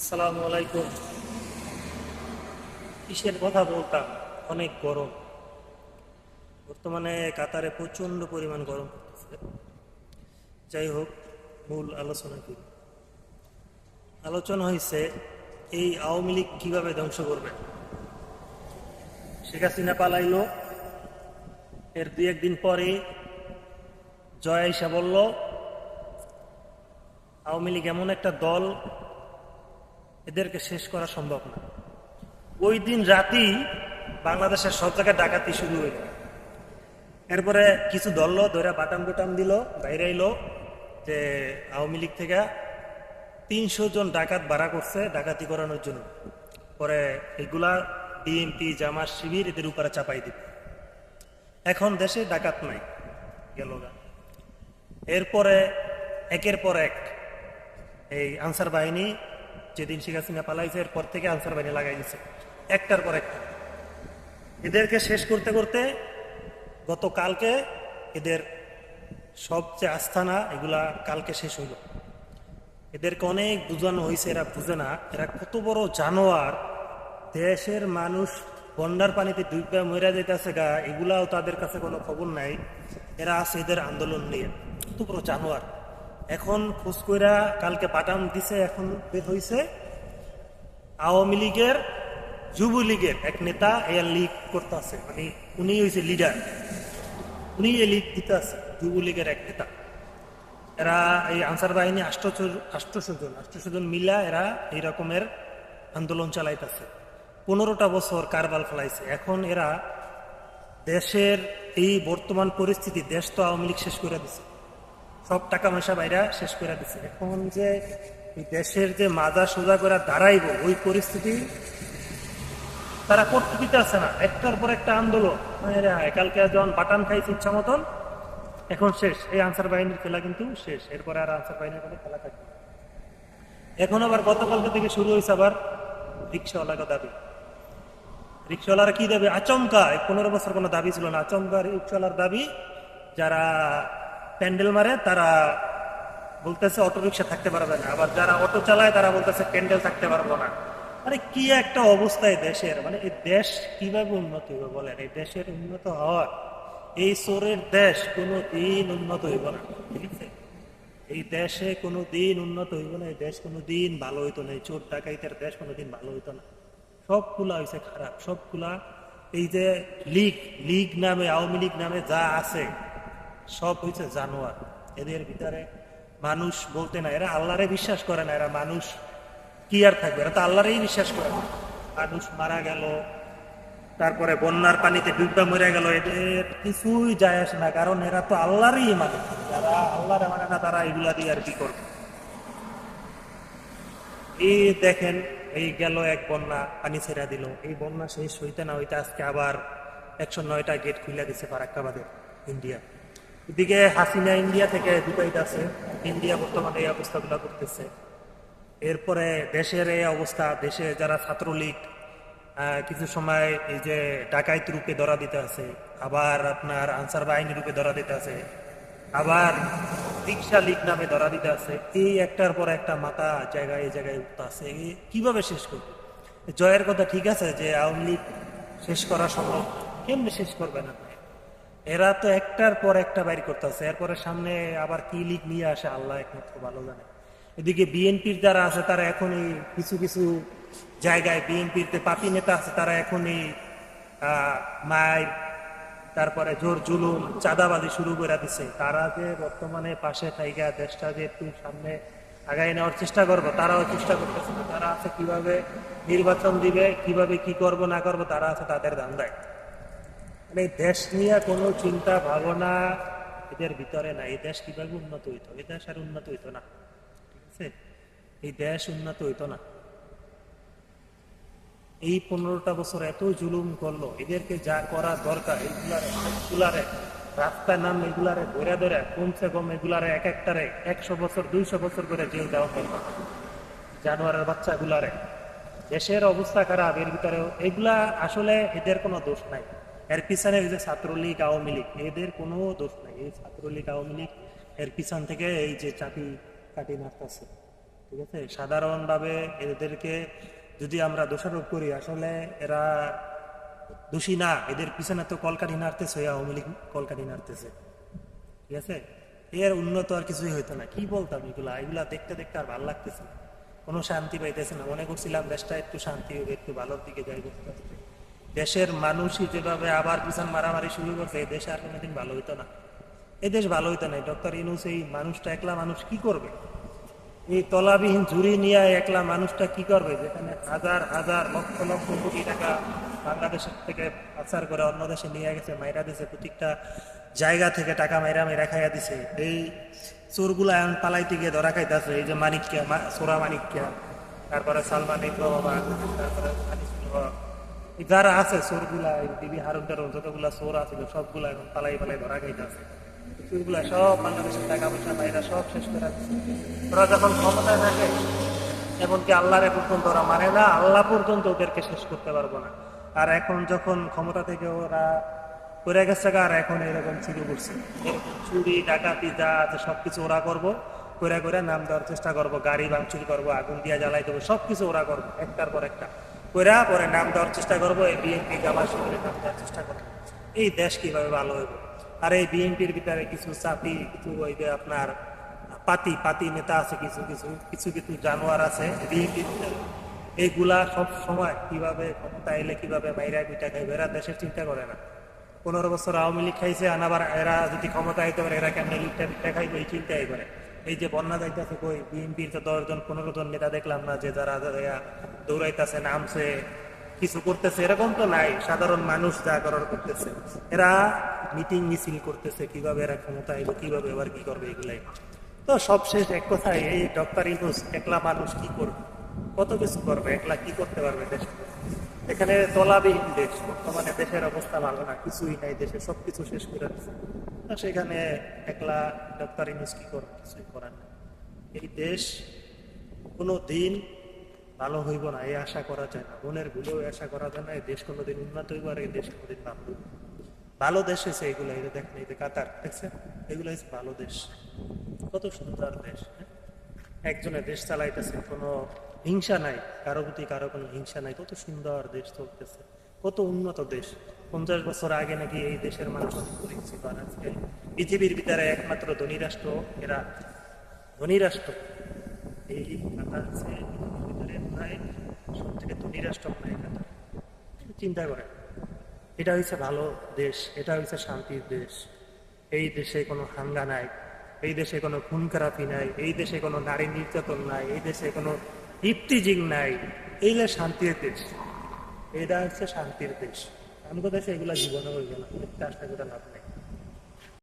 আসসালামু আলাইকুম। কিসের কথা বলতাম? অনেক গরম। বর্তমানে কাতারে প্রচণ্ড পরিমাণ গরম যাই হোক, মূল আলোচনা করি। আলোচনা হয়েছে এই আওয়ামী লীগ কীভাবে ধ্বংস করবে? শেখ হাসিনা পালাইলো। এর দুই একদিন পরে জয় আইসা বলল, আওয়ামী লীগ এমন একটা দল এদেরকে শেষ করা সম্ভব না। ওই দিন রাতেই বাংলাদেশের সব জায়গায় ডাকাতি শুরু হয়ে গেল এরপরে কিছু দল ধরে বাটাম বুটাম দিল, বাইরে এলো যে আওয়ামী লীগ থেকে তিনশো জন ডাকাত ভাড়া করছে ডাকাতি করানোর জন্য। পরে এগুলা বিএনপি জামাত, শিবির এদের উপরে চাপাই দিবে এখন দেশে ডাকাত নাই, গেল এরপরে একের পর এক এই আনসার বাহিনী যেদিন শেখ হাসিনা পালাইছে, এরপর থেকে আনসার বাহিনী লাগাই দিচ্ছে একটার পর একটা। এদেরকে শেষ করতে করতে গতকালকে এদের সব যে আস্থানা এগুলা কালকে শেষ হইল। এদেরকে অনেক বুঝানো হয়েছে এরা বুঝে না। এরা কত বড় জানোয়ার। দেশের মানুষ বন্যার পানিতে ডুববে মরে যেতেছে গা, এগুলাও তাদের কাছে কোনো খবর নাই। এরা আছে এদের আন্দোলন নিয়ে। কত বড় জানোয়ার। এখন খোঁজ কইরা কালকে পাঠান দিছে, এখন হইছে। আওয়ামী লীগের, যুবলীগের এক নেতা এর লিগ করতেছে। মানে উনি হয়েছে লিডার উনি এই লিগ দিতে আছে, যুবলীগের এক নেতা। এরা এই আনসার বাহিনী আষ্টশো আষ্টশো জন মিলা এরা এই রকমের আন্দোলন চালাইতেছে। পনেরোটা বছর কারবাল ফেলাইছে। এখন এরা দেশের এই বর্তমান পরিস্থিতি দেশ তো আওয়ামী লীগ শেষ করে দিছে। সব টাকা পয়সা বাইরা শেষ করে দিচ্ছে এখন যে দেশের যে মাজা সোজা করে দাঁড়াইব, ওই পরিস্থিতি তারা করতে দিতে আসে না। একটার পর একটা আন্দোলন। এরা কালকে যখন বাটান খাইছে ইচ্ছা মতন, এখন শেষ। এই আনসার বাহিনীর খেলা কিন্তু শেষ। এরপরে আর আনসার বাহিনীর কোনো খেলা থাকবে এখন আবার গতকালকে থেকে শুরু হয়েছে আবার রিক্সাওয়ালাকে দাবি। রিক্সাওয়ালারা কি দাবি? আচমকা। পনেরো বছর কোনো দাবি ছিল না। আচমকা রিক্সাওয়ালার দাবি, যারা প্যান্ডেল মারে, তারা বলতেছে অটো রিক্সা থাকতে পারবে না। আবার যারা অটো চালায়, তারা বলতেছে প্যান্ডেল থাকতে পারব না। মানে কি একটা অবস্থায় দেশের। মানে এই দেশ কীভাবে উন্নত হইবে বলেন? এই দেশের উন্নত হওয়ার, এই চোরের দেশ কোনো দিন উন্নত হইব না, ঠিক আছে? এই দেশে কোনো দিন উন্নত হইব না, এই দেশ কোনো দিন ভালো হইতো না, এই চোর ডাকাইতের দেশ কোনো দিন ভালো হইতো না। সবগুলা হয়েছে খারাপ। সবগুলা এই যে লীগ লীগ নামে, আওয়ামী লীগ নামে যা আছে সব হয়েছে জানোয়ার। এদের ভিতরে মানুষ বলতে না, এরা আল্লাহরে বিশ্বাস করে না, এরা মানুষ কি আর থাকবে? এরা তো আল্লাহরেই বিশ্বাস করে না। মানুষ মারা গেল, তারপরে বন্যার পানিতে ডুববা মরে গেল, এদের কিছুই যায় আসে না, কারণ এরা তো আল্লাহরই মানে। যারা আল্লাহরে মানে না, তারা এগুলা দিয়ে আর কি করবে? এই দেখেন, এই গেল এক বন্যা, পানি ছেড়া দিল। এই বন্যা শেষ হইতে না হইতে আজকে আবার একশো নয়টা গেট খুলে দিছে ফারাক্কাবাদের ইন্ডিয়া এদিকে হাসিনা ইন্ডিয়া থেকে দুবাইতে আছে। ইন্ডিয়া বর্তমানে এই অবস্থাগুলো করতেছে। এরপরে দেশের এই অবস্থা, দেশে যারা ছাত্রলীগ কিছু সময় এই যে ডাকাইত রূপে ধরা দিতে আছে, আবার আপনার আনসার বাহিনী রূপে ধরা দিতে আছে, আবার রিক্সা লীগ নামে ধরা দিতে আছে, এই একটার পর একটা মাথা জায়গায় এই জায়গায় উঠতে আছে। কীভাবে শেষ করবে? জয়ের কথা ঠিক আছে যে আওয়ামী লীগ শেষ করা সম্ভব। কেমনে শেষ করবে না? এরা তো একটার পর একটা বাইর করতেছে। এরপরে সামনে আবার কি লীগ নিয়ে আসে আল্লাহ একমাত্র ভালো জানে। এদিকে বিএনপির যারা আছে তারা এখনই কিছু কিছু জায়গায় বিএনপির যে পাপি নেতা আছে তারা এখনই আহ, মায়ের তারপরে জোর জুলুম চাঁদাবাজি শুরু করে দিছে। তারা যে বর্তমানে পাশে থাইগা দেশটা যে একটু সামনে আগায় নেওয়ার চেষ্টা করব তারাও চেষ্টা করতেছে তারা আছে কীভাবে নির্বাচন দিবে কীভাবে কি করব না করব তারা আছে তাদের ধান্দায়। মানে দেশ নিয়ে কোনো চিন্তা, ভাবনা এদের ভিতরে না এই দেশ কীভাবে উন্নত হইত? এই দেশ আর উন্নত হইত না। ঠিক আছে? এই দেশ উন্নত হইত না। এই পনেরোটা বছর এত জুলুম করল। এদেরকে যা করা দরকার, এগুলারে সবগুলারে রাস্তায় নাম এগুলারে ধরে ধরে কমসে কম এগুলারে এক একটারে একশো বছর, দুইশো বছর করে জেল দেওয়া দরকার জানোয়ারের বাচ্চাগুলারে। দেশের অবস্থা খারাপ, এর ভিতরে এগুলা আসলে এদের কোনো দোষ নাই। এর পিছনে ওই যে ছাত্রলীগ, আওয়ামী লীগ, এদের কোনো দোষ নাই। এই ছাত্রলীগ, আওয়ামী লীগ এর পিছন থেকে এই যে চাকরি কাটি মারতেছে, ঠিক আছে? সাধারণভাবে এদেরকে যদি আমরা দোষারোপ করি, আসলে এরা দোষী না। এদের পিছনে তো কলকাঠি নাড়তেছে আওয়ামী লীগ কলকাঠি নাড়তেছে, ঠিক আছে? এর উন্নত আর কিছুই হইতো না। কি বলতাম এগুলা? এগুলা দেখতে দেখতে আর ভালো লাগতেছে কোনো শান্তি পাইতেছে না। মনে করছিলাম দেশটা একটু শান্তি হবে, একটু ভালোর দিকে যাই দেশের মানুষই যেভাবে আবার পিছন মারামারি শুরু করছে, এই দেশে আর কোনোদিন ভালো হইতো না। এই দেশ ভালো হইতো না। ডক্টর ইনুস এই মানুষটা একলা মানুষ কি করবে? এই তলাবিহীন ঝুড়ি নিয়ে একলা মানুষটা কি করবে? যেখানে হাজার হাজার লক্ষ লক্ষ কোটি টাকা বাংলাদেশের থেকে পাচার করে অন্য দেশে নিয়ে গেছে, মাইরা দিছে, প্রত্যেকটা জায়গা থেকে টাকা মাইরা মাইরা খাইয়া দিছে। এই চোরগুলা এখন পালাইতে গিয়ে ধরা খাইতেছে। এই যে মানিককে সোরা মানিককে তারপরে সালমান ইকবাবা তারপরে যারা আছে চোরগুলা দিবি হারুন টারুন যতগুলা চোর আছিল সবগুলা এখন পালাই পালাই ধরা খাইতেছে। চোরগুলা সব বাংলাদেশের টাকা পয়সা বাইরা সব শেষ করে দিচ্ছে ওরা যখন ক্ষমতায় থাকে, এমনকি আল্লাহরে পর্যন্ত ওরা মানে না, আল্লাহ পর্যন্ত ওদেরকে শেষ করতে পারব না। আর এখন যখন ক্ষমতা থেকে ওরা করে গেছে আর এখন এরকম শুরু করছে। চুরি, ডাকাতি, যা আছে সবকিছু ওরা করব। করে করে নাম দেওয়ার চেষ্টা করব, গাড়ি ভাঙচুর করব, আগুন দিয়া জ্বালাই দেবো, সবকিছু ওরা করব, একটার পর একটা। কইরা পরে নাম দেওয়ার চেষ্টা করব, এই বিএনপি জামাত শিবিরের নাম দেওয়ার চেষ্টা করব। এই দেশ কীভাবে ভালো হইব? আর এই বিএনপির ভিতরে কিছু চাপি কিছু ওই যে আপনার পাতি পাতি নেতা আছে, কিছু কিছু কিছু কিছু জানোয়ার আছে বিএনপির ভিতরে। এইগুলা সব সময় কীভাবে ক্ষমতা এলে কীভাবে মাইরা পিঠা খাইবে এরা দেশের চিন্তা করে না। পনেরো বছর আওয়ামী লীগ খাইছে, আনাবার এরা যদি ক্ষমতা আইতে পারে, এরা কেমন লিগটা পিঠা খাইবে, এই চিন্তাই করে। এই যে বন্যা যাইতেছে কই? বিএনপির তো দশ জন পনেরো জন নেতা দেখলাম না যে যারা দৌড়াইতেছে, নামছে, কিছু করতেছে, এরকম তো নাই। সাধারণ মানুষ যা করার করতেছে। এরা মিটিং মিছিল করতেছে, কীভাবে এরা ক্ষমতা আইলো, কীভাবে এবার কি করবে এগুলাই। তো সবশেষ এক কথায়, এই ডক্টর ইউনুস একলা মানুষ কি করবে? কত কিছু করবে? একলা কি করতে পারবে দেশ? এখানে তলাবিহীন দেশ, বর্তমানে দেশের অবস্থা ভালো না, কিছুই নাই, দেশে সবকিছু শেষ করে সেখানে একলা ডক্টর ইউনুস কি কিছুই করার এই দেশ কোনো দিন ভালো হইব না, এই আশা করা যায় না। মনের ভুলেও আশা করা যায় না, এই দেশ কোনোদিন উন্নত হইব আর এই দেশ কোনোদিন ভালো হইব। ভালো দেশ হয়েছে এগুলো, এই দেখেন এই যে কাতার, দেখছেন? এগুলো হচ্ছে ভালো দেশ। কত সুন্দর দেশ হ্যাঁ? একজনে দেশ চালাইতেছে, কোনো হিংসা নাই, কারও প্রতি কারও কোনো হিংসা নাই। কত সুন্দর দেশ চলতেছে, কত উন্নত দেশ। পঞ্চাশ বছর আগে নাকি এই দেশের মানুষ অনেক গরিব ছিল আর আজকে পৃথিবীর ভিতরে একমাত্র ধনী রাষ্ট্র, এরা ধনী রাষ্ট্র। এই কাতার হচ্ছে ভিতরে প্রায় সব থেকে ধনী রাষ্ট্র মনে হয় চিন্তা করেন, এটা হচ্ছে ভালো দেশ, এটা হচ্ছে শান্তির দেশ। এই দেশে কোনো হাঙ্গা নাই, এই দেশে কোনো খুন খারাপি নাই, এই দেশে কোনো নারী নির্যাতন নাই, এই দেশে কোনো ইফতিজিং নাই। এইগুলো শান্তির দেশ, এটা হচ্ছে শান্তির দেশ। আমাদের দেশে এগুলা জীবনে হইবে না। চেষ্টা করে লাভ নেই।